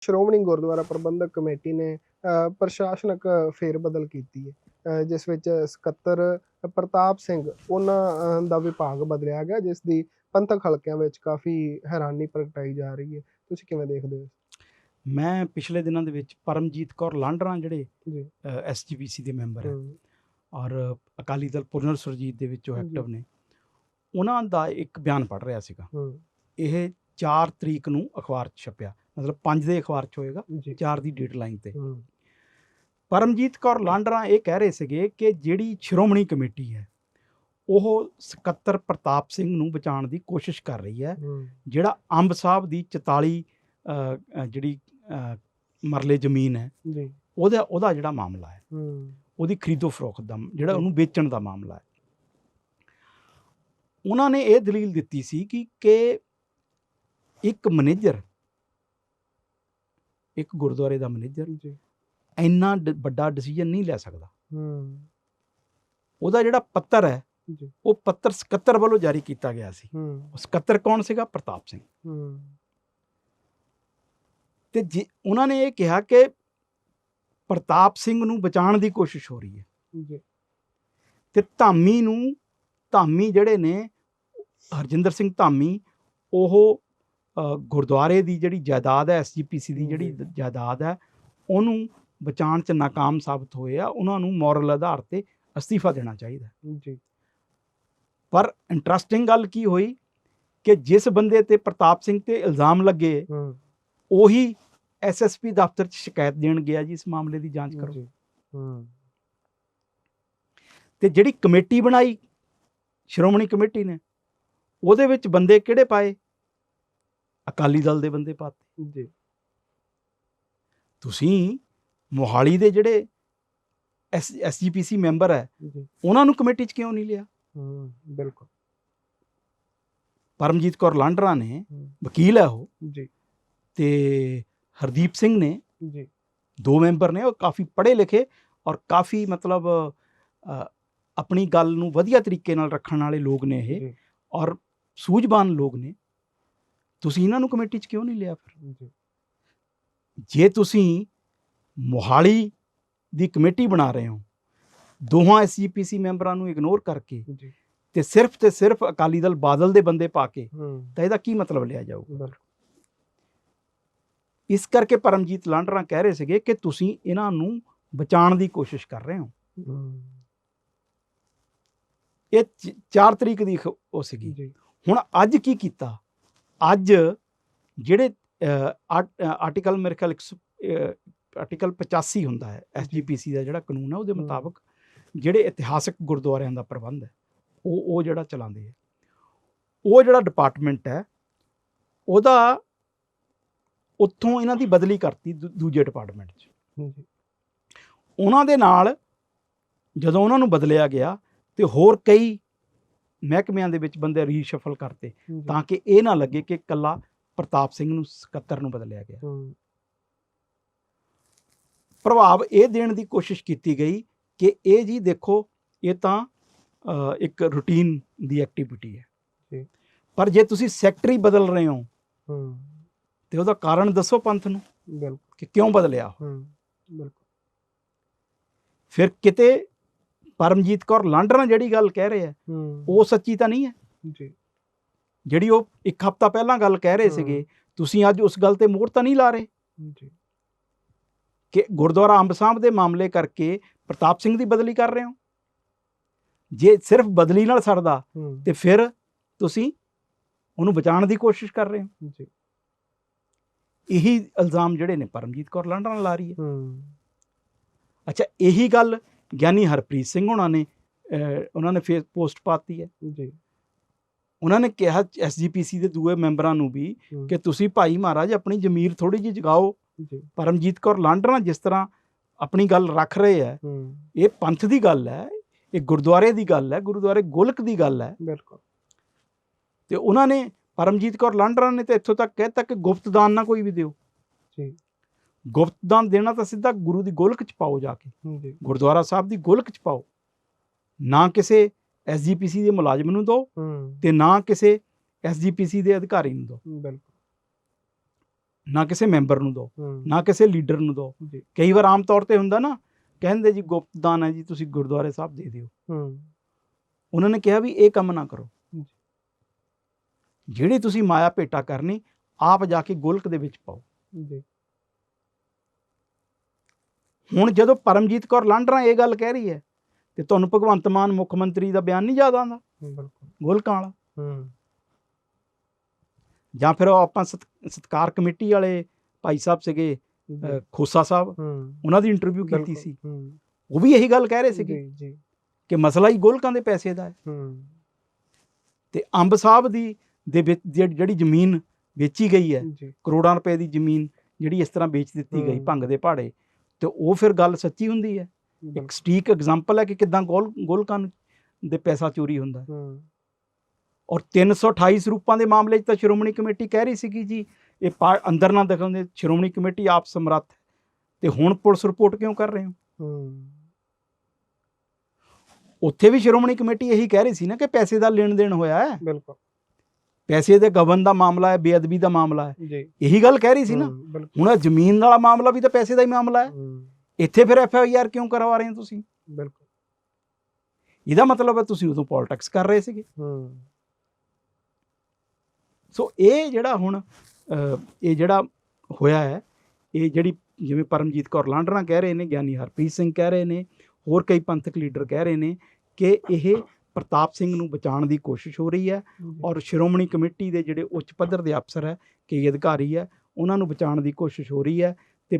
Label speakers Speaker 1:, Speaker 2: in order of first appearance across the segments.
Speaker 1: ਸ਼੍ਰੋਮਣੀ ਗੁਰਦੁਆਰਾ ਪ੍ਰਬੰਧਕ committee ਨੇ ਪ੍ਰਸ਼ਾਸਨਕ ਫੇਰਬਦਲ ਕੀਤੀ ਹੈ ਜਿਸ ਵਿੱਚ ਸਕੱਤਰ ਪ੍ਰਤਾਪ ਸਿੰਘ ਉਹਨਾਂ ਦਾ ਵਿਭਾਗ ਬਦਲਿਆ ਗਿਆ ਜਿਸ ਦੀ ਪੰਥਕ ਹਲਕਿਆਂ ਵਿੱਚ ਕਾਫੀ ਹੈਰਾਨੀ ਪ੍ਰਗਟਾਈ ਜਾ ਰਹੀ ਹੈ। ਤੁਸੀਂ ਕਿਵੇਂ ਦੇਖਦੇ ਹੋ
Speaker 2: ਮੈਂ ਪਿਛਲੇ ਦਿਨਾਂ ਦੇ ਵਿੱਚ ਪਰਮਜੀਤ ਕੌਰ ਲਾਂਡਰਾਂ ਜਿਹੜੇ ਐਸਜੀਪੀਸੀ ਦੇ ਮੈਂਬਰ ਹੈ ਔਰ ਅਕਾਲੀ ਦਲ ਪੁਨਰ ਸੁਰਜੀਤ ਦੇ ਵਿੱਚ ਉਹ। ਐਕਟਿਵ ਨੇ ਉਹਨਾਂ ਦਾ ਇੱਕ ਬਿਆਨ ਪੜ ਰਿਹਾ ਸੀਗਾ। ਇਹ 4 ਤਰੀਕ ਨੂੰ ਅਖਬਾਰ 'ਚ ਛਪਿਆ। ਮਤਲਬ 5 ਦੇ ਅਖਬਾਰ 'ਚ ਹੋਏਗਾ
Speaker 1: ਜੀ।
Speaker 2: 4 ਦੀ ਡੇਡਲਾਈਨ ਤੇ।
Speaker 1: ਹਮ,
Speaker 2: ਪਰਮਜੀਤ ਕੌਰ ਲਾਂਡਰਾਂ ਇਹ ਕਹਿ ਰਹੇ ਸੀਗੇ ਕਿ ਜਿਹੜੀ ਸ਼੍ਰੋਮਣੀ ਕਮੇਟੀ ਹੈ ਉਹ ਸਕੱਤਰ ਪ੍ਰਤਾਪ ਸਿੰਘ ਨੂੰ ਬਚਾਉਣ ਦੀ ਕੋਸ਼ਿਸ਼ ਕਰ ਰਹੀ ਹੈ ਜਿਹੜਾ ਅੰਬ ਸਾਹਿਬ ਦੀ 44 ਅ, ਅ, ਜਿਹੜੀ ਮਰਲੇ ਜ਼ਮੀਨ ਹੈ ਉਹਦਾ ਉਹਦਾ ਜਿਹੜਾ ਮਾਮਲਾ ਹੈ ਉਹਦੀ ਖਰੀਦੋ ਫਰੋਖਤ ਦਾ ਜਿਹੜਾ। ਉਹਨੂੰ ਵੇਚਣ ਦਾ ਮਾਮਲਾ ਹੈ। ਉਹਨਾਂ ਨੇ ਇਹ ਦਲੀਲ ਦਿੱਤੀ ਸੀ ਕਿ ਕਿ ਇੱਕ ਮੈਨੇਜਰ ਇੱਕ ਗੁਰਦੁਆਰੇ ਦਾ ਮੈਨੇਜਰ
Speaker 1: ਜੀ।
Speaker 2: ਇੰਨਾ ਵੱਡਾ ਡਿਸੀਜਨ ਨਹੀਂ ਲੈ ਸਕਦਾ।
Speaker 1: ਹਮ,
Speaker 2: ਉਹਦਾ ਜਿਹੜਾ ਪੱਤਰ ਹੈ
Speaker 1: ਜੀ।
Speaker 2: ਉਹ ਪੱਤਰ ਸਕੱਤਰ ਵੱਲੋਂ ਜਾਰੀ ਕੀਤਾ ਗਿਆ ਸੀ। ਉਹ ਸਕੱਤਰ ਕੌਣ ਸੀਗਾ? ਪ੍ਰਤਾਪ ਸਿੰਘ।
Speaker 1: ਹਮ,
Speaker 2: ਤੇ ਜੇ ਉਹਨਾਂ ਨੇ ਇਹ ਕਿਹਾ ਕਿ ਪ੍ਰਤਾਪ ਸਿੰਘ ਨੂੰ ਬਚਾਉਣ ਦੀ ਕੋਸ਼ਿਸ਼ ਹੋ ਰਹੀ ਹੈ।
Speaker 1: ਜੀ।
Speaker 2: ਤੇ ਧਾਮੀ ਨੂੰ ਧਾਮੀ ਜਿਹੜੇ ਨੇ ਹਰਜਿੰਦਰ ਸਿੰਘ ਧਾਮੀ ਉਹ ਗੁਰਦੁਆਰੇ ਦੀ ਜਿਹੜੀ ਜਾਇਦਾਦ ਹੈ ਐਸਜੀਪੀਸੀ ਦੀ ਜਿਹੜੀ। ਜਾਇਦਾਦ ਹੈ ਉਹਨੂੰ ਬਚਾਉਣ 'ਚ ਨਾਕਾਮ ਸਾਬਤ ਹੋਏ ਆ ਉਹਨਾਂ ਨੂੰ ਮੋਰਲ ਆਧਾਰ ਤੇ ਅਸਤੀਫਾ ਦੇਣਾ ਚਾਹੀਦਾ
Speaker 1: ਜੀ।
Speaker 2: ਪਰ ਇੰਟਰਸਟਿੰਗ ਗੱਲ ਕੀ ਹੋਈ ਕਿ ਜਿਸ ਬੰਦੇ ਤੇ ਪ੍ਰਤਾਪ ਸਿੰਘ ਤੇ ਇਲਜ਼ਾਮ ਲੱਗੇ ਉਹੀ ਐਸਐਸਪੀ ਦਫ਼ਤਰ 'ਚ ਸ਼ਿਕਾਇਤ ਦੇਣ ਗਿਆ ਜੀ ਇਸ ਮਾਮਲੇ ਦੀ ਜਾਂਚ ਕਰੋ।
Speaker 1: ਜੀ
Speaker 2: ਤੇ ਜਿਹੜੀ ਕਮੇਟੀ ਬਣਾਈ ਸ਼੍ਰੋਮਣੀ ਕਮੇਟੀ ਨੇ ਉਹਦੇ ਵਿੱਚ ਬੰਦੇ ਕਿਹੜੇ ਪਾਏ? ਅਕਾਲੀ ਦਲ ਦੇ ਬੰਦੇ ਪਾਤੇ
Speaker 1: ਜੀ।
Speaker 2: ਤੁਸੀਂ ਮੋਹਾਲੀ ਦੇ ਜਿਹੜੇ ਐਸ ਐਸਜੀਪੀਸੀ ਮੈਂਬਰ ਹੈ ਉਹਨਾਂ ਨੂੰ ਕਮੇਟੀ 'ਚ ਕਿਉਂ ਨਹੀਂ ਲਿਆ?
Speaker 1: ਹਮ, ਬਿਲਕੁਲ।
Speaker 2: ਪਰਮਜੀਤ ਕੌਰ ਲਾਂਡਰਾ ਨੇ ਵਕੀਲ ਹੈ ਉਹ।
Speaker 1: ਜੀ।
Speaker 2: ਤੇ ਹਰਦੀਪ ਸਿੰਘ ਨੇ
Speaker 1: ਜੀ।
Speaker 2: ਦੋ ਮੈਂਬਰ ਨੇ ਉਹ ਕਾਫੀ ਪੜ੍ਹੇ ਲਿਖੇ ਔਰ ਕਾਫੀ ਮਤਲਬ ਆਪਣੀ ਗੱਲ ਨੂੰ ਵਧੀਆ ਤਰੀਕੇ ਨਾਲ ਰੱਖਣ ਵਾਲੇ ਲੋਕ ਨੇ ਇਹ ਔਰ ਸੂਝਵਾਨ ਲੋਕ ਨੇ। ਤੁਸੀਂ ਇਹਨਾਂ ਨੂੰ ਕਮੇਟੀ 'ਚ ਕਿਉਂ ਨਹੀਂ ਲਿਆ ਫਿਰ?
Speaker 1: ਜੀ
Speaker 2: ਤੁਸੀਂ ਮੋਹਾਲੀ ਦੀ ਕਮੇਟੀ ਬਣਾ ਰਹੇ ਹੋ ਦੋਹਾਂ ਐਸਜੀਪੀਸੀ ਮੈਂਬਰਾਂ ਨੂੰ ਇਗਨੋਰ ਕਰਕੇ ਤੇ ਸਿਰਫ ਤੇ ਸਿਰਫ ਅਕਾਲੀ ਦਲ ਬਾਦਲ ਦੇ ਬੰਦੇ ਪਾ ਕੇ ਤਾਂ ਇਹਦਾ ਕੀ ਮਤਲਬ ਲਿਆ ਜਾਊਗਾ? ਇਸ ਕਰਕੇ ਪਰਮਜੀਤ ਲਾਂਡਰਾ ਕਹਿ ਰਹੇ ਸੀਗੇ ਕਿ ਤੁਸੀਂ ਇਹਨਾਂ ਨੂੰ ਬਚਾਉਣ ਦੀ ਕੋਸ਼ਿਸ਼ ਕਰ ਰਹੇ ਹੋ। ਇਹ 4 ਤਰੀਕ ਦੀ ਉਹ ਸੀਗੀ। ਹੁਣ ਅੱਜ ਕੀ ਕੀਤਾ? ਅੱਜ ਜਿਹੜੇ ਆਰਟੀਕਲ ਮੇਰੇ ਖਿਆਲ ਇੱਕ ਸੌ, ਆਰਟੀਕਲ 85 ਹੁੰਦਾ ਹੈ ਐਸਜੀਪੀਸੀ ਦਾ ਜਿਹੜਾ ਕਾਨੂੰਨ ਹੈ ਉਹਦੇ। ਮੁਤਾਬਕ ਜਿਹੜੇ ਇਤਿਹਾਸਕ ਗੁਰਦੁਆਰਿਆਂ ਦਾ ਪ੍ਰਬੰਧ ਹੈ ਉਹ ਉਹ ਜਿਹੜਾ ਚਲਾਉਂਦੇ ਹੈ। ਉਹ ਜਿਹੜਾ ਡਿਪਾਰਟਮੈਂਟ ਹੈ ਉਹਦਾ ਉੱਥੋਂ ਇਹਨਾਂ ਦੀ ਬਦਲੀ ਕਰਤੀ ਦੂਜੇ ਡਿਪਾਰਟਮੈਂਟ 'ਚ।
Speaker 1: ਜੀ।
Speaker 2: ਉਹਨਾਂ ਦੇ ਨਾਲ ਜਦੋਂ ਉਹਨਾਂ ਨੂੰ ਬਦਲਿਆ ਗਿਆ ਤੇ ਹੋਰ ਕਈ ਮਹਿਕਮਿਆਂ ਦੇ ਵਿੱਚ ਬੰਦੇ ਰੀਸ਼ਫਲ ਕਰਤੇ ਤਾਂ ਕਿ ਇਹ ਨਾ ਲੱਗੇ ਕਿ ਕੱਲਾ ਪ੍ਰਤਾਪ ਸਿੰਘ ਨੂੰ ਸਕੱਤਰ ਨੂੰ ਬਦਲਿਆ ਗਿਆ। ਪ੍ਰਭਾਵ ਇਹ ਦੇਣ ਦੀ ਕੋਸ਼ਿਸ਼ ਕੀਤੀ ਗਈ ਕਿ ਇਹ ਜੀ ਦੇਖੋ ਇਹ ਤਾਂ ਇੱਕ ਰੂਟੀਨ ਦੀ ਐਕਟੀਵਿਟੀ ਹੈ। ਪਰ ਜੇ ਤੁਸੀਂ ਸੈਕਟਰੀ ਬਦਲ ਰਹੇ ਹੋ ਤੇ ਉਹਦਾ ਕਾਰਨ ਦੱਸੋ ਪੰਥ ਨੂੰ
Speaker 1: ਬਿਲਕੁਲ।
Speaker 2: ਕਿ ਕਿਉਂ ਬਦਲਿਆ
Speaker 1: ਬਿਲਕੁਲ।
Speaker 2: ਫਿਰ ਕਿਤੇ ਪਰਮਜੀਤ ਕੌਰ ਲਾਂਡਰਾਂ ਜਿਹੜੀ ਗੱਲ ਕਹਿ ਰਹੇ ਆ ਉਹ ਸੱਚੀ ਤਾਂ ਨਹੀਂ ਹੈ?
Speaker 1: ਜੀ।
Speaker 2: ਜਿਹੜੀ ਉਹ ਇੱਕ ਹਫ਼ਤਾ ਪਹਿਲਾਂ ਗੱਲ ਕਹਿ ਰਹੇ। ਸੀਗੇ ਤੁਸੀਂ ਅੱਜ ਉਸ ਗੱਲ ਤੇ ਮੋਹਰ ਤਾਂ ਨਹੀਂ ਲਾ ਰਹੇ?
Speaker 1: ਜੀ।
Speaker 2: ਕਿ ਗੁਰਦੁਆਰਾ ਅੰਬ ਸਾਹਿਬ ਦੇ ਮਾਮਲੇ ਕਰਕੇ ਪ੍ਰਤਾਪ ਸਿੰਘ ਦੀ ਬਦਲੀ ਕਰ ਰਹੇ ਹੋ? ਜੇ ਸਿਰਫ ਬਦਲੀ ਨਾਲ ਸਰਦਾ ਤੇ ਫਿਰ ਤੁਸੀਂ ਉਹਨੂੰ ਬਚਾਉਣ ਦੀ ਕੋਸ਼ਿਸ਼ ਕਰ ਰਹੇ ਹੋ?
Speaker 1: ਜੀ।
Speaker 2: ਇਹੀ ਇਲਜ਼ਾਮ ਜਿਹੜੇ ਨੇ ਪਰਮਜੀਤ ਕੌਰ ਲਾਂਡਰਾਂ ਲਾ ਰਹੀ ਹੈ। ਅੱਛਾ ਇਹੀ ਗੱਲ ਗਿਆਨੀ ਹਰਪ੍ਰੀਤ ਸਿੰਘ ਹੋਣਾ ਨੇ ਉਹਨਾਂ ਨੇ ਫੇਸ ਪੋਸਟ ਪਾਤੀ ਹੈ।
Speaker 1: ਜੀ।
Speaker 2: ਉਹਨਾਂ ਨੇ ਕਿਹਾ ਐਸਜੀਪੀਸੀ ਦੇ ਦੂਏ ਮੈਂਬਰਾਂ ਨੂੰ ਵੀ ਕਿ ਤੁਸੀਂ ਭਾਈ ਮਹਾਰਾਜ ਆਪਣੀ ਜ਼ਮੀਰ ਥੋੜੀ ਜਿਹੀ ਜਗਾਓ।
Speaker 1: ਜੀ।
Speaker 2: ਪਰਮਜੀਤ ਕੌਰ ਲਾਂਡਰਾਂ ਜਿਸ ਤਰ੍ਹਾਂ ਆਪਣੀ ਗੱਲ ਰੱਖ ਰਹੇ ਹੈ ਇਹ ਪੰਥ ਦੀ ਗੱਲ ਹੈ ਇਹ ਗੁਰਦੁਆਰੇ ਦੀ ਗੱਲ ਹੈ ਗੁਰਦੁਆਰੇ ਗੋਲਕ ਦੀ ਗੱਲ ਹੈ।
Speaker 1: ਬਿਲਕੁਲ।
Speaker 2: ਤੇ ਉਹਨਾਂ ਨੇ ਪਰਮਜੀਤ ਕੌਰ ਲਾਂਡਰਾਂ ਨੇ ਤਾਂ ਇੱਥੋਂ ਤੱਕ ਕਹਿਤਾ ਕਿ ਗੁਪਤ ਦਾਨ ਨਾ ਕੋਈ ਵੀ ਦਿਓ।
Speaker 1: ਜੀ।
Speaker 2: ਗੁਪਤ ਦਾਨ ਦੇਣਾ ਤਾਂ ਸਿੱਧਾ ਗੁਰੂ ਦੀ ਗੋਲਕ ਚ ਪਾਓ ਜਾ ਕੇ। ਗੁਰਦੁਆਰਾ ਸਾਹਿਬ ਦੀ ਗੋਲਕ ਚ ਪਾਓ। ਨਾ ਕਿਸੇ ਐਸਜੀਪੀਸੀ ਦੇ ਮੁਲਾਜ਼ਮ ਨੂੰ ਦਿਓ ਤੇ ਨਾ ਕਿਸੇ ਐਸਜੀਪੀਸੀ ਦੇ ਅਧਿਕਾਰੀ ਨੂੰ ਦਿਓ।
Speaker 1: ਬਿਲਕੁਲ।
Speaker 2: ਨਾ ਕਿਸੇ ਮੈਂਬਰ ਨੂੰ ਦਿਓ। ਨਾ ਕਿਸੇ ਲੀਡਰ ਨੂੰ ਦਿਓ। ਕਈ ਵਾਰ ਆਮ ਤੌਰ ਤੇ ਹੁੰਦਾ ਨਾ ਕਹਿੰਦੇ ਜੀ ਗੁਪਤ ਦਾਨ ਹੈ ਜੀ ਤੁਸੀਂ ਗੁਰਦੁਆਰੇ ਸਾਹਿਬ ਦੇ ਦਿਓ। ਉਹਨਾਂ ਨੇ ਕਿਹਾ ਵੀ ਇਹ ਕੰਮ ਨਾ ਕਰੋ। ਜਿਹੜੀ ਤੁਸੀਂ ਮਾਇਆ ਭੇਟਾ ਕਰਨੀ ਆਪ ਜਾ ਕੇ ਗੋਲਕ ਦੇ ਵਿੱਚ ਪਾਓ।
Speaker 1: ਜੀ।
Speaker 2: ਹੁਣ ਜਦੋਂ ਪਰਮਜੀਤ ਕੌਰ ਲਾਂਡਰਾ ਇਹ ਗੱਲ ਕਹਿ ਰਹੀ ਹੈ ਤੇ ਤੁਹਾਨੂੰ ਭਗਵੰਤ ਮਾਨ ਮੁੱਖ ਮੰਤਰੀ ਦਾ ਬਿਆਨ ਨਹੀਂ ਯਾਦ ਆਉਂਦਾ?
Speaker 1: ਬਿਲਕੁਲ।
Speaker 2: ਗੋਲਕਾਂ ਵਾਲਾ
Speaker 1: ਹੂੰ।
Speaker 2: ਜਾਂ ਫਿਰ ਉਹ ਆਪਾਂ ਸਤ- ਸਤਕਾਰ ਕਮੇਟੀ ਵਾਲੇ ਭਾਈ ਸਾਹਿਬ ਸੀਗੇ ਖੋਸਾ ਸਾਹਿਬ ਉਹਨਾਂ ਦੀ ਇੰਟਰਵਿਊ ਕੀਤੀ ਸੀ। ਉਹ ਵੀ ਇਹੀ ਗੱਲ ਕਹਿ ਰਹੇ ਸੀਗੇ
Speaker 1: ਜੀ
Speaker 2: ਕਿ ਮਸਲਾ ਹੀ ਗੋਲਕਾਂ ਦੇ ਪੈਸੇ ਦਾ ਹੈ।
Speaker 1: ਹੂੰ।
Speaker 2: ਤੇ ਅੰਬ ਸਾਹਿਬ ਦੀ ਦੇ ਵਿੱਚ ਜਿਹੜੀ ਜ਼ਮੀਨ ਵੇਚੀ ਗਈ ਹੈ ਕਰੋੜਾਂ ਰੁਪਏ ਦੀ ਜ਼ਮੀਨ ਜਿਹੜੀ ਇਸ ਤਰ੍ਹਾਂ ਵੇਚ ਦਿੱਤੀ ਗਈ। ਭੰਗ ਦੇ ਪਹਾੜੇ ਤੇ ਉਹ ਫਿਰ ਗੱਲ ਸੱਚੀ ਹੁੰਦੀ ਹੈ। ਇੱਕ ਸਟੀਕ ਐਗਜ਼ਾਮਪਲ ਹੈ ਕਿ ਕਿਦਾਂ ਗੋਲ ਗੋਲਕਾਂ ਨੂੰ ਦੇ ਪੈਸਾ ਚੋਰੀ ਹੁੰਦਾ ਔਰ 328 ਸਰੂਪਾਂ ਦੇ ਮਾਮਲੇ 'ਚ ਤਾਂ ਸ਼੍ਰੋਮਣੀ ਕਮੇਟੀ ਕਹਿ ਰਹੀ ਸੀਗੀ ਜੀ ਇਹ ਅੰਦਰ ਨਾ ਦਖਲ ਦੇ ਸ਼੍ਰੋਮਣੀ ਕਮੇਟੀ ਆਪ ਸਮਰੱਥ ਤੇ ਹੁਣ ਪੁਲਿਸ ਰਿਪੋਰਟ ਕਿਉਂ ਕਰ ਰਹੇ ਹੂੰ? ਉੱਥੇ ਵੀ ਸ਼੍ਰੋਮਣੀ ਕਮੇਟੀ ਇਹੀ ਕਹਿ ਰਹੀ ਸੀ ਨਾ ਕਿ ਪੈਸੇ ਦਾ ਲੈਣ ਦੇਣ ਹੋਇਆ ਹੈ।
Speaker 1: ਬਿਲਕੁਲ।
Speaker 2: ਪੈਸੇ ਦੇ ਗਬਨ ਦਾ ਮਾਮਲਾ ਹੈ ਬੇਅਦਬੀ ਦਾ ਮਾਮਲਾ ਹੈ।
Speaker 1: ਜੀ।
Speaker 2: ਇਹੀ ਗੱਲ ਕਹਿ ਰਹੀ ਸੀ ਨਾ। ਹੁਣ ਜ਼ਮੀਨ ਵਾਲਾ ਮਾਮਲਾ ਵੀ ਤਾਂ ਪੈਸੇ ਦਾ ਹੀ ਮਾਮਲਾ ਹੈ। ਇੱਥੇ ਫਿਰ ਐਫ ਆਈ ਆਰ ਕਿਉਂ ਕਰਵਾ ਰਹੇ ਹੋ ਤੁਸੀਂ?
Speaker 1: ਬਿਲਕੁਲ।
Speaker 2: ਇਹਦਾ ਮਤਲਬ ਹੈ ਤੁਸੀਂ ਉਦੋਂ ਪੋਲਿਟਿਕਸ ਕਰ ਰਹੇ ਸੀਗੇ।
Speaker 1: ਹੂੰ।
Speaker 2: ਸੋ ਇਹ ਜਿਹੜਾ ਹੁਣ ਇਹ ਜਿਹੜਾ ਹੋਇਆ ਹੈ ਇਹ ਜਿਹੜੀ ਜਿਵੇਂ ਪਰਮਜੀਤ ਕੌਰ ਲਾਂਡਰਾ ਕਹਿ ਰਹੇ ਨੇ ਗਿਆਨੀ ਹਰਪ੍ਰੀਤ ਸਿੰਘ ਕਹਿ ਰਹੇ ਨੇ ਹੋਰ ਕਈ ਪੰਥਕ ਲੀਡਰ ਕਹਿ ਰਹੇ ਨੇ ਕਿ ਇਹ ਪ੍ਰਤਾਪ ਸਿੰਘ ਨੂੰ ਬਚਾਉਣ ਦੀ ਕੋਸ਼ਿਸ਼ ਹੋ ਰਹੀ ਹੈ ਔਰ ਸ਼੍ਰੋਮਣੀ ਕਮੇਟੀ ਦੇ ਜਿਹੜੇ ਉੱਚ ਪੱਧਰ ਦੇ ਅਫਸਰ ਹੈ ਕਈ ਅਧਿਕਾਰੀ ਹੈ ਉਹਨਾਂ ਨੂੰ ਬਚਾਉਣ ਦੀ ਕੋਸ਼ਿਸ਼ ਹੋ ਰਹੀ ਹੈ ਤੇ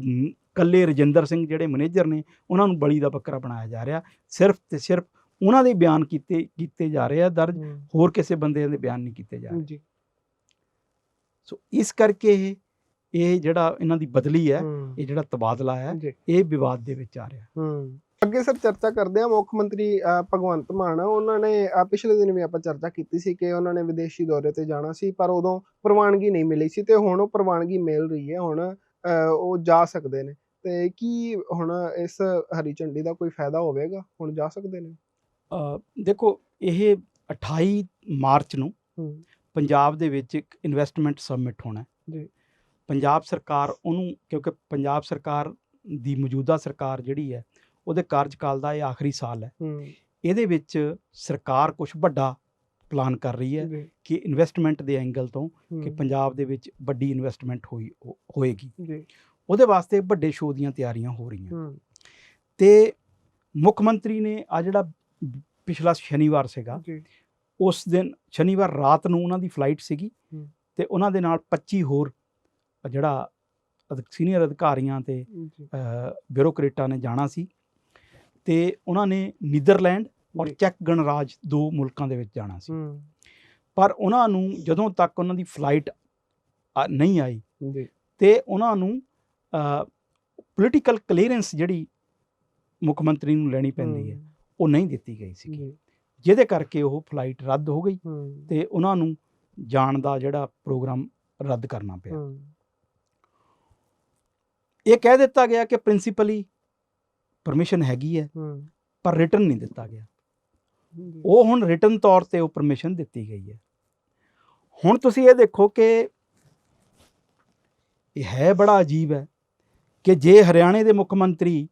Speaker 2: ਕੱਲੇ ਰਜਿੰਦਰ ਸਿੰਘ ਜਿਹੜੇ ਮੈਨੇਜਰ ਨੇ ਉਹਨਾਂ ਨੂੰ ਬਲੀ ਦਾ ਬੱਕਰਾ ਬਣਾਇਆ ਜਾ ਰਿਹਾ। ਸਿਰਫ ਤੇ ਸਿਰਫ ਉਹਨਾਂ ਦੇ ਬਿਆਨ ਕੀਤੇ ਕੀਤੇ ਜਾ ਰਹੇ ਆ ਦਰਜ ਹੋਰ ਕਿਸੇ ਬੰਦੇ ਦੇ ਬਿਆਨ ਨਹੀਂ ਕੀਤੇ ਜਾ ਰਹੇ।
Speaker 1: ਜੀ।
Speaker 2: ਸੋ ਇਸ ਕਰਕੇ ਇਹ ਇਹ ਜਿਹੜਾ ਇਹਨਾਂ ਦੀ ਬਦਲੀ ਹੈ ਇਹ ਜਿਹੜਾ ਤਬਾਦਲਾ ਹੈ ਇਹ ਵਿਵਾਦ ਦੇ ਵਿੱਚ ਆ ਰਿਹਾ।
Speaker 1: ਹੂੰ। ਅੱਗੇ ਸਰ ਚਰਚਾ ਕਰਦੇ ਆ ਮੁੱਖ ਮੰਤਰੀ ਭਗਵੰਤ ਮਾਨ। ਉਹਨਾਂ ਨੇ ਪਿਛਲੇ ਦਿਨ ਵੀ ਆਪਾਂ ਚਰਚਾ ਕੀਤੀ ਸੀ ਕਿ ਉਹਨਾਂ ਨੇ ਵਿਦੇਸ਼ੀ ਦੌਰੇ ਤੇ ਜਾਣਾ ਸੀ ਪਰ ਉਦੋਂ ਪ੍ਰਵਾਨਗੀ ਨਹੀਂ ਮਿਲੀ ਸੀ ਤੇ ਹੁਣ ਉਹ ਪ੍ਰਵਾਨਗੀ ਮਿਲ ਰਹੀ ਹੈ ਹੁਣ ਉਹ ਜਾ ਸਕਦੇ ਨੇ। ਤੇ ਕੀ ਹੁਣ ਇਸ ਹਰੀ ਝੰਡੀ ਦਾ ਕੋਈ ਫਾਇਦਾ ਹੋਵੇਗਾ? ਹੁਣ ਜਾ ਸਕਦੇ ਨੇ?
Speaker 2: ਦੇਖੋ ਇਹ 28 ਮਾਰਚ ਨੂੰ ਪੰਜਾਬ ਦੇ ਵਿੱਚ ਇੱਕ ਇਨਵੈਸਟਮੈਂਟ ਸਬਮਿਟ ਹੋਣਾ ਹੈ।
Speaker 1: ਜੀ।
Speaker 2: ਪੰਜਾਬ ਸਰਕਾਰ ਉਹਨੂੰ ਕਿਉਂਕਿ ਪੰਜਾਬ ਸਰਕਾਰ ਦੀ ਮੌਜੂਦਾ ਸਰਕਾਰ ਜਿਹੜੀ ਹੈ ਉਹਦੇ ਕਾਰਜਕਾਲ ਦਾ ਇਹ ਆਖਰੀ ਸਾਲ ਹੈ। ਇਹਦੇ ਵਿੱਚ ਸਰਕਾਰ ਕੁਝ ਵੱਡਾ ਪਲਾਨ ਕਰ ਰਹੀ ਹੈ ਕਿ ਇਨਵੈਸਟਮੈਂਟ ਦੇ ਐਂਗਲ ਤੋਂ ਕਿ ਪੰਜਾਬ ਦੇ ਵਿੱਚ ਵੱਡੀ ਇਨਵੈਸਟਮੈਂਟ ਹੋਈ ਹੋਏਗੀ। ਉਹਦੇ ਵਾਸਤੇ ਵੱਡੇ ਸ਼ੋਅ ਦੀਆਂ ਤਿਆਰੀਆਂ ਹੋ ਰਹੀਆਂ। ਤੇ ਮੁੱਖ ਮੰਤਰੀ ਨੇ ਆ ਜਿਹੜਾ ਪਿਛਲਾ ਸ਼ਨੀਵਾਰ ਸੀਗਾ ਉਸ ਦਿਨ ਸ਼ਨੀਵਾਰ ਰਾਤ ਨੂੰ ਉਹਨਾਂ ਦੀ ਫਲਾਈਟ ਸੀਗੀ। ਤੇ ਉਹਨਾਂ ਦੇ ਨਾਲ 25 ਹੋਰ ਜਿਹੜਾ ਸੀਨੀਅਰ ਅਧਿਕਾਰੀਆਂ ਤੇ ਬਿਊਰੋਕਰੇਟਾਂ ਨੇ ਜਾਣਾ ਸੀ। ਤੇ ਉਹਨਾਂ ਨੇ ਨੀਦਰਲੈਂਡ ਔਰ ਚੈੱਕ ਗਣਰਾਜ ਦੋ ਮੁਲਕਾਂ ਦੇ ਵਿੱਚ ਜਾਣਾ ਸੀ। ਪਰ ਉਹਨਾਂ ਨੂੰ ਜਦੋਂ ਤੱਕ ਉਹਨਾਂ ਦੀ ਫਲਾਈਟ ਨਹੀਂ ਆਈ ਤੇ ਉਹਨਾਂ ਨੂੰ ਪੋਲੀਟੀਕਲ ਕਲੀਅਰੈਂਸ ਜਿਹੜੀ ਮੁੱਖ ਮੰਤਰੀ ਨੂੰ ਲੈਣੀ ਪੈਂਦੀ ਹੈ ਉਹ ਨਹੀਂ ਦਿੱਤੀ ਗਈ ਸੀ ਜਿਹਦੇ ਕਰਕੇ ਉਹ ਫਲਾਈਟ ਰੱਦ ਹੋ ਗਈ ਤੇ ਉਹਨਾਂ ਨੂੰ ਜਾਣ ਦਾ ਜਿਹੜਾ ਪ੍ਰੋਗਰਾਮ ਰੱਦ ਕਰਨਾ ਪਿਆ। ਇਹ ਕਹਿ ਦਿੱਤਾ ਗਿਆ ਕਿ ਪ੍ਰਿੰਸੀਪਲੀ ਪਰਮਿਸ਼ਨ ਹੈਗੀ ਹੈ ਪਰ ਰਿਟਰਨ ਨਹੀਂ ਦਿੱਤਾ ਗਿਆ। ਉਹ ਹੁਣ ਰਿਟਰਨ ਤੌਰ ਤੇ ਉਹ ਪਰਮਿਸ਼ਨ ਦਿੱਤੀ ਗਈ ਹੈ। ਹੁਣ ਤੁਸੀਂ ਇਹ ਦੇਖੋ ਕਿ ਇਹ ਹੈ ਬੜਾ ਅਜੀਬ ਹੈ ਕਿ ਜੇ ਹਰਿਆਣੇ ਦੇ ਮੁੱਖ ਮੰਤਰੀ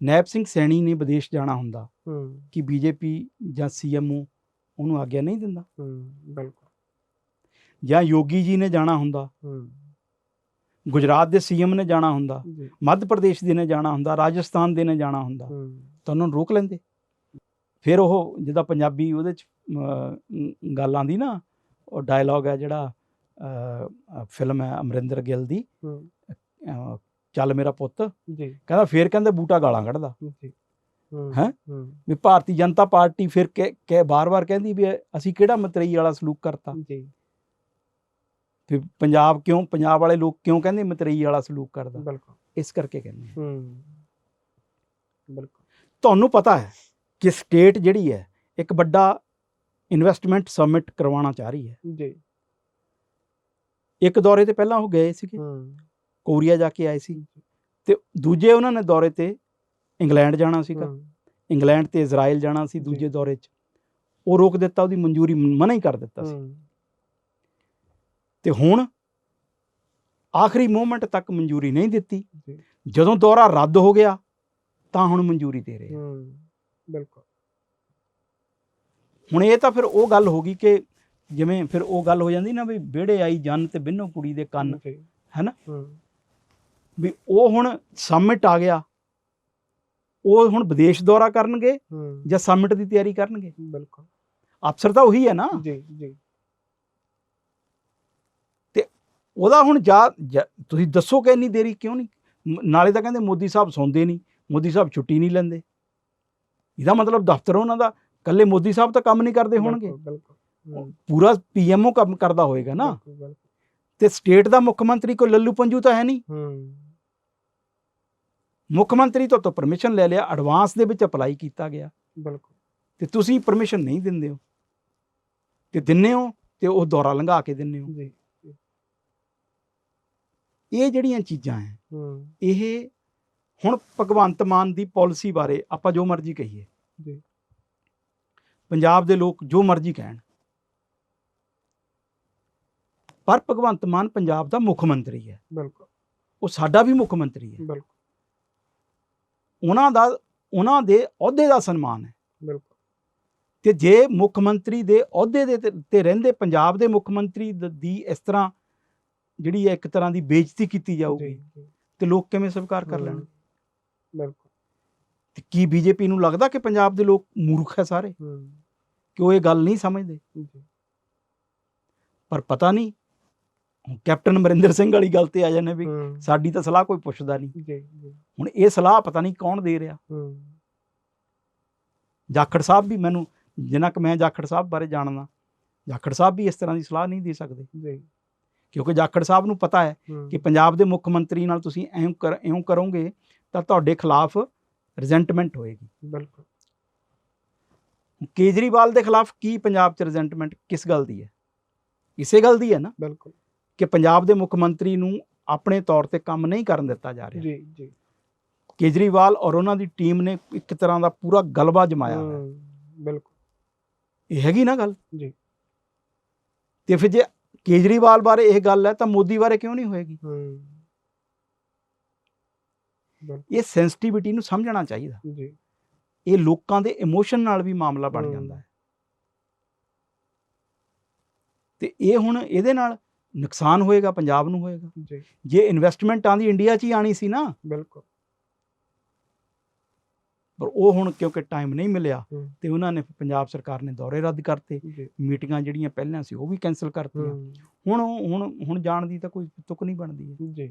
Speaker 2: ਨੈਬ ਸਿੰਘ ਸੈਣੀ ਨੇ ਵਿਦੇਸ਼ ਜਾਣਾ ਹੁੰਦਾ ਕਿ ਬੀਜੇਪੀ ਜਾਂ ਸੀਐਮਓ ਉਹਨੂੰ ਆਗਿਆ ਨਹੀਂ ਦਿੰਦਾ।
Speaker 1: ਬਿਲਕੁਲ।
Speaker 2: ਜਾਂ ਯੋਗੀ ਜੀ ਨੇ ਜਾਣਾ ਹੁੰਦਾ ਗੁਜਰਾਤ ਦੇ ਸੀਐਮ ਨੇ ਜਾਣਾ ਹੁੰਦਾ ਮੱਧ ਪ੍ਰਦੇਸ਼ ਦੇ ਨੇ ਜਾਣਾ ਹੁੰਦਾ ਰਾਜਸਥਾਨ ਦੇ ਨੇ ਜਾਣਾ ਹੁੰਦਾ। ਤਾਂ ਉਹਨਾਂ ਨੂੰ ਰੋਕ ਲੈਂਦੇ। ਫਿਰ ਉਹ ਜਿਹਦਾ ਪੰਜਾਬੀ ਉਹਦੇ ਚ ਗੱਲ ਆਂਦੀ ਨਾ ਉਹ ਡਾਇਲੌਗ ਹੈ ਜਿਹੜਾ ਫਿਲਮ ਹੈ ਅਮਰਿੰਦਰ ਗਿੱਲ ਦੀ। ਚੱਲ ਮੇਰਾ ਪੁੱਤ।
Speaker 1: ਜੀ।
Speaker 2: ਕਹਿੰਦਾ ਫੇਰ ਕਹਿੰਦੇ ਬੂਟਾ ਗਾਲਾਂ ਕੱਢਦਾ।
Speaker 1: ਜੀ। ਹੂੰ।
Speaker 2: ਵੀ ਭਾਰਤੀ ਜਨਤਾ ਪਾਰਟੀ ਫਿਰ ਕਹਿ ਬਾਰ-ਬਾਰ ਕਹਿੰਦੀ ਵੀ ਅਸੀਂ ਕਿਹੜਾ ਮਤਰੇਈ ਵਾਲਾ ਸਲੂਕ ਕਰਤਾ।
Speaker 1: ਜੀ।
Speaker 2: ਫਿਰ ਪੰਜਾਬ ਕਿਉਂ ਪੰਜਾਬ ਵਾਲੇ ਲੋਕ ਕਿਉਂ ਕਹਿੰਦੇ ਮਤਰੇਈ ਵਾਲਾ ਸਲੂਕ ਕਰਦਾ?
Speaker 1: ਬਿਲਕੁਲ।
Speaker 2: ਇਸ ਕਰਕੇ ਕਹਿੰਦੇ।
Speaker 1: ਹੂੰ। ਬਿਲਕੁਲ।
Speaker 2: ਤੁਹਾਨੂੰ ਪਤਾ ਹੈ ਕਿ ਸਟੇਟ ਜਿਹੜੀ ਹੈ ਇੱਕ ਵੱਡਾ ਇਨਵੈਸਟਮੈਂਟ ਸਬਮਿਟ ਕਰਵਾਉਣਾ ਚਾਹ ਰਹੀ ਹੈ।
Speaker 1: ਜੀ।
Speaker 2: ਇੱਕ ਦੌਰੇ ਤੇ ਪਹਿਲਾਂ ਉਹ ਗਏ ਸੀਗੇ।
Speaker 1: ਹੂੰ।
Speaker 2: ਕੋਰੀਆ ਜਾ ਕੇ ਆਏ ਸੀ। ਤੇ ਦੂਜੇ ਉਹਨਾਂ ਨੇ ਦੌਰੇ ਤੇ ਇੰਗਲੈਂਡ ਜਾਣਾ ਸੀਗਾ। ਇੰਗਲੈਂਡ ਤੇ ਇਜ਼ਰਾਈਲ ਜਾਣਾ ਸੀ। ਦੂਜੇ ਦੌਰੇ 'ਚ। ਉਹ ਰੋਕ ਦਿੱਤਾ ਉਹਦੀ ਮਨਜ਼ੂਰੀ ਮਨਾ ਹੀ ਕਰ ਦਿੱਤਾ ਸੀ। ਤੇ ਹੁਣ ਆਖਰੀ ਮੂਮੈਂਟ ਤੱਕ ਮਨਜ਼ੂਰੀ ਨਹੀਂ ਦਿੱਤੀ। ਜਦੋਂ ਦੌਰਾ ਰੱਦ ਹੋ ਗਿਆ ਤਾਂ ਹੁਣ ਮਨਜ਼ੂਰੀ ਦੇ ਰਹੇ।
Speaker 1: ਹੂੰ ਬਿਲਕੁਲ।
Speaker 2: ਹੁਣ ਇਹ ਤਾਂ ਫਿਰ ਉਹ ਗੱਲ ਹੋ ਗਈ ਕਿ ਜਿਵੇਂ ਫਿਰ ਉਹ ਗੱਲ ਹੋ ਜਾਂਦੀ ਨਾ ਵੀ ਵਿਹੜੇ ਆਈ ਜਨ ਤੇ ਬਿੰਨੋ ਕੁੜੀ ਦੇ ਕੰਨ ਹੈਨਾ? ਵੀ ਉਹ ਹੁਣ ਸਮਿਟ ਆ ਗਿਆ। ਉਹ ਹੁਣ ਵਿਦੇਸ਼ ਦੌਰਾ ਕਰਨਗੇ ਜਾਂ ਸਮਿਟ ਦੀ ਤਿਆਰੀ ਕਰਨਗੇ।
Speaker 1: ਬਿਲਕੁਲ।
Speaker 2: ਅਫਸਰ ਤਾਂ ਉਹੀ ਹੈ ਨਾ।
Speaker 1: ਜੀ ਜੀ।
Speaker 2: ਉਹਦਾ ਹੁਣ ਜਾ ਤੁਸੀਂ ਦੱਸੋ ਕਿ ਇੰਨੀ ਦੇਰੀ ਕਿਉਂ ਨਹੀਂ? ਨਾਲੇ ਤਾਂ ਕਹਿੰਦੇ ਮੋਦੀ ਸਾਹਿਬ ਸੌਂਦੇ ਨਹੀਂ ਮੋਦੀ ਸਾਹਿਬ ਛੁੱਟੀ ਨਹੀਂ ਲੈਂਦੇ। ਇਹਦਾ ਮਤਲਬ ਦਫ਼ਤਰ ਉਹਨਾਂ ਦਾ ਕੱਲੇ ਮੋਦੀ ਸਾਹਿਬ ਤਾਂ ਕੰਮ ਨਹੀਂ ਕਰਦੇ ਹੋਣਗੇ। ਪੂਰਾ ਪੀਐਮਓ ਕੰਮ ਕਰਦਾ ਹੋਏਗਾ ਨਾ। ਤੇ ਸਟੇਟ ਦਾ ਮੁੱਖ ਮੰਤਰੀ ਕੋਈ ਲੱਲੂ ਪੰਜੂ ਤਾਂ ਹੈ ਨਹੀਂ। ਮੁੱਖ ਮੰਤਰੀ ਤੋਂ ਤਾਂ ਪਰਮਿਸ਼ਨ ਲੈ ਲਿਆ ਐਡਵਾਂਸ ਦੇ ਵਿੱਚ ਅਪਲਾਈ ਕੀਤਾ ਗਿਆ।
Speaker 1: ਬਿਲਕੁਲ।
Speaker 2: ਤੇ ਤੁਸੀਂ ਪਰਮਿਸ਼ਨ ਨਹੀਂ ਦਿੰਦੇ ਹੋ। ਤੇ ਦਿੰਨੇ ਹੋ ਤੇ ਉਹ ਦੌਰਾ ਲੰਘਾ ਕੇ ਦਿੰਨੇ ਹੋ।
Speaker 1: ਜੀ।
Speaker 2: ਇਹ ਜਿਹੜੀਆਂ ਚੀਜ਼ਾਂ ਹੈ ਇਹ ਹੁਣ ਭਗਵੰਤ ਮਾਨ ਦੀ ਪਾਲਿਸੀ ਬਾਰੇ ਆਪਾਂ ਜੋ ਮਰਜ਼ੀ ਕਹੀਏ।
Speaker 1: ਜੀ।
Speaker 2: ਪੰਜਾਬ ਦੇ ਲੋਕ ਜੋ ਮਰਜ਼ੀ ਕਹਿਣ। ਪਰ ਭਗਵੰਤ ਮਾਨ ਪੰਜਾਬ ਦਾ ਮੁੱਖ ਮੰਤਰੀ ਹੈ।
Speaker 1: ਬਿਲਕੁਲ।
Speaker 2: ਉਹ ਸਾਡਾ ਵੀ ਮੁੱਖ ਮੰਤਰੀ ਹੈ।
Speaker 1: ਬਿਲਕੁਲ।
Speaker 2: ਉਹਨਾਂ ਦਾ ਉਹਨਾਂ ਦੇ ਅਹੁਦੇ ਦਾ ਸਨਮਾਨ ਹੈ।
Speaker 1: ਬਿਲਕੁਲ।
Speaker 2: ਤੇ ਜੇ ਮੁੱਖ ਮੰਤਰੀ ਦੇ ਅਹੁਦੇ ਦੇ ਤੇ- ਰਹਿੰਦੇ ਪੰਜਾਬ ਦੇ ਮੁੱਖ ਮੰਤਰੀ ਦੀ ਇਸ ਤਰ੍ਹਾਂ ਜਿਹੜੀ ਹੈ ਇੱਕ ਤਰ੍ਹਾਂ ਦੀ ਬੇਇੱਜ਼ਤੀ ਕੀਤੀ ਜਾਊਗੀ ਤੇ ਲੋਕ ਕਿਵੇਂ ਸਵੀਕਾਰ ਕਰ ਲੈਣ?
Speaker 1: ਬਿਲਕੁਲ।
Speaker 2: ਤੇ ਕੀ ਬੀਜੇਪੀ ਨੂੰ ਲੱਗਦਾ ਕਿ ਪੰਜਾਬ ਦੇ ਲੋਕ ਮੂਰਖ ਹੈ ਸਾਰੇ? ਕਿ ਉਹ ਇਹ ਗੱਲ ਨਹੀਂ ਸਮਝਦੇ? ਪਰ ਪਤਾ ਨਹੀਂ ਕੈਪਟਨ ਅਮਰਿੰਦਰ ਸਿੰਘ ਵਾਲੀ ਗੱਲ ਤੇ ਆ ਜਾਂਦੇ ਵੀ ਸਾਡੀ ਤਾਂ ਸਲਾਹ ਕੋਈ ਪੁੱਛਦਾ ਨਹੀਂ। ਹੁਣ ਇਹ ਸਲਾਹ ਪਤਾ ਨਹੀਂ ਕੌਣ ਦੇ ਰਿਹਾ। ਜਾਖੜ ਸਾਹਿਬ ਵੀ ਮੈਨੂੰ ਜਿੰਨਾ ਕਿ ਮੈਂ ਜਾਖੜ ਸਾਹਿਬ ਬਾਰੇ ਜਾਣਦਾ ਜਾਖੜ ਸਾਹਿਬ ਵੀ ਇਸ ਤਰ੍ਹਾਂ ਦੀ ਸਲਾਹ ਨਹੀਂ ਦੇ ਸਕਦੇ।
Speaker 1: ਜੀ।
Speaker 2: ਕਿਉਂਕਿ ਜਾਖੜ ਸਾਹਿਬ ਨੂੰ ਪਤਾ ਹੈ ਕਿ ਪੰਜਾਬ ਦੇ ਮੁੱਖ ਮੰਤਰੀ ਨਾਲ ਤੁਸੀਂ ਐਂ ਕਰ ਇਉਂ ਕਰੋਗੇ ਤਾਂ ਤੁਹਾਡੇ ਖਿਲਾਫ ਰਿਜ਼ੈਂਟਮੈਂਟ ਹੋਏਗੀ।
Speaker 1: ਬਿਲਕੁਲ।
Speaker 2: ਕੇਜਰੀਵਾਲ ਦੇ ਖਿਲਾਫ ਕੀ ਪੰਜਾਬ 'ਚ ਰਿਜ਼ੈਂਟਮੈਂਟ ਕਿਸ ਗੱਲ ਦੀ ਹੈ? ਇਸੇ ਗੱਲ ਦੀ ਹੈ ਨਾ?
Speaker 1: ਬਿਲਕੁਲ।
Speaker 2: ਕਿ ਪੰਜਾਬ ਦੇ ਮੁੱਖ ਮੰਤਰੀ ਨੂੰ ਆਪਣੇ ਤੌਰ ਤੇ ਕੰਮ ਨਹੀਂ ਕਰਨ ਦਿੱਤਾ ਜਾ ਰਿਹਾ।
Speaker 1: ਜੀ ਜੀ।
Speaker 2: ਕੇਜਰੀਵਾਲ ਔਰ ਉਹਨਾਂ ਦੀ ਟੀਮ ਨੇ ਇੱਕ ਤਰ੍ਹਾਂ ਦਾ ਪੂਰਾ ਗਲਬਾ ਜਮਾਇਆ। ਹੂੰ
Speaker 1: ਬਿਲਕੁਲ।
Speaker 2: ਇਹ ਹੈਗੀ ਨਾ ਗੱਲ?
Speaker 1: ਜੀ।
Speaker 2: ਤੇ ਫਿਰ ਜੇ ਕੇਜਰੀਵਾਲ ਬਾਰੇ ਇਹ ਗੱਲ ਹੈ ਤਾਂ ਮੋਦੀ ਬਾਰੇ ਕਿਉਂ ਨਹੀਂ ਹੋਏਗੀ? ਇਹ ਸੈਂਸਿਟੀਵਿਟੀ ਨੂੰ ਸਮਝਣਾ ਚਾਹੀਦਾ।
Speaker 1: ਜੀ।
Speaker 2: ਇਹ ਲੋਕਾਂ ਦੇ ਇਮੋਸ਼ਨ ਨਾਲ ਵੀ ਮਾਮਲਾ ਬਣ। ਜਾਂਦਾ ਹੈ। ਤੇ ਇਹ ਹੁਣ ਇਹਦੇ ਨਾਲ ਨੁਕਸਾਨ ਹੋਏਗਾ ਪੰਜਾਬ ਨੂੰ ਹੋਏਗਾ।
Speaker 1: ਜੀ।
Speaker 2: ਜੇ ਇਨਵੈਸਟਮੈਂਟ ਆਂਦੀ ਇੰਡੀਆ 'ਚ ਹੀ ਆਣੀ ਸੀ ਨਾ
Speaker 1: ਬਿਲਕੁਲ।
Speaker 2: ਪਰ ਉਹ ਹੁਣ ਕਿਉਂਕਿ ਟਾਈਮ ਨਹੀਂ ਮਿਲਿਆ ਤੇ ਉਹਨਾਂ ਨੇ ਪੰਜਾਬ ਸਰਕਾਰ ਨੇ ਦੌਰੇ ਰੱਦ ਕਰਤੇ। ਮੀਟਿੰਗਾਂ ਜਿਹੜੀਆਂ ਪਹਿਲਾਂ ਸੀ ਉਹ ਵੀ ਕੈਨਸਲ ਕਰਤੀਆਂ। ਹੁਣ ਹੁਣ ਹੁਣ ਜਾਣ ਦੀ ਤਾਂ ਕੋਈ ਤੁਕ ਨਹੀਂ ਬਣਦੀ
Speaker 1: ਜੀ।